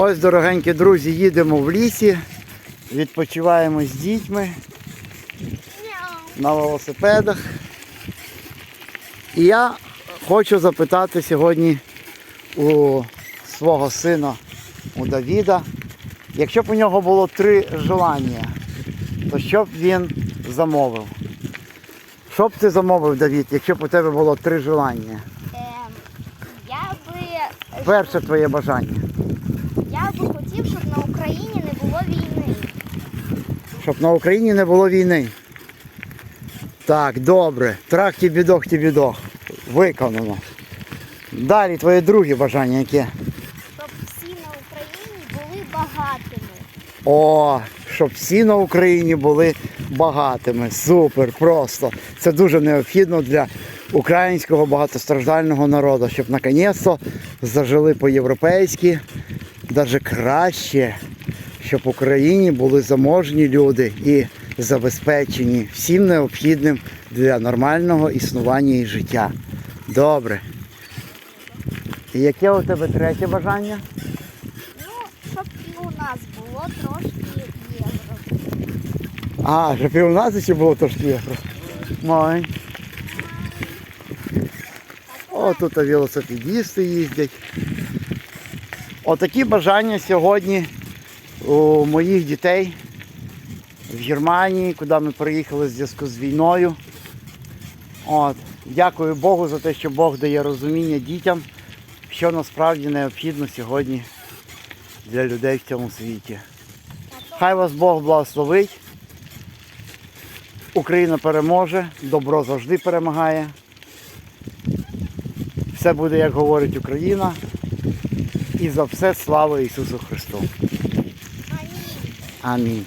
Ось, дорогенькі друзі, їдемо в лісі, відпочиваємо з дітьми на велосипедах. І я хочу запитати сьогодні у свого сина, у Давіда, якщо б у нього було три желання, то що б він замовив? Що б ти замовив, Давід, якщо б у тебе було три желання? Ем, я би Перше твоє бажання. я би хотів, щоб на Україні не було війни. Щоб на Україні не було війни. Так, добре. Трахті бідох ті бідох. Виконано. Далі твоє друге бажання яке? Щоб всі на Україні були багатими. О, щоб всі на Україні були багатими. Супер, просто. Це дуже необхідно для українського багатостраждального народу, щоб наконець-то зажили по-європейськи, навіть краще, щоб в Україні були заможні люди і забезпечені всім необхідним для нормального існування і життя. Добре. І яке у тебе третє бажання? Ну, щоб і у нас було трошки євро. А, щоб і у нас ще було трошки євро. Май. О, тут велосипедісти їздять. Отакі бажання сьогодні у моїх дітей в Германії, куди ми приїхали в зв'язку з війною. От. Дякую Богу за те, що Бог дає розуміння дітям, що насправді необхідно сьогодні для людей в цьому світі. Хай вас Бог благословить. Україна переможе, добро завжди перемагає. Все буде, як говорить Україна. І за все слава Ісусу Христу. 阿弥。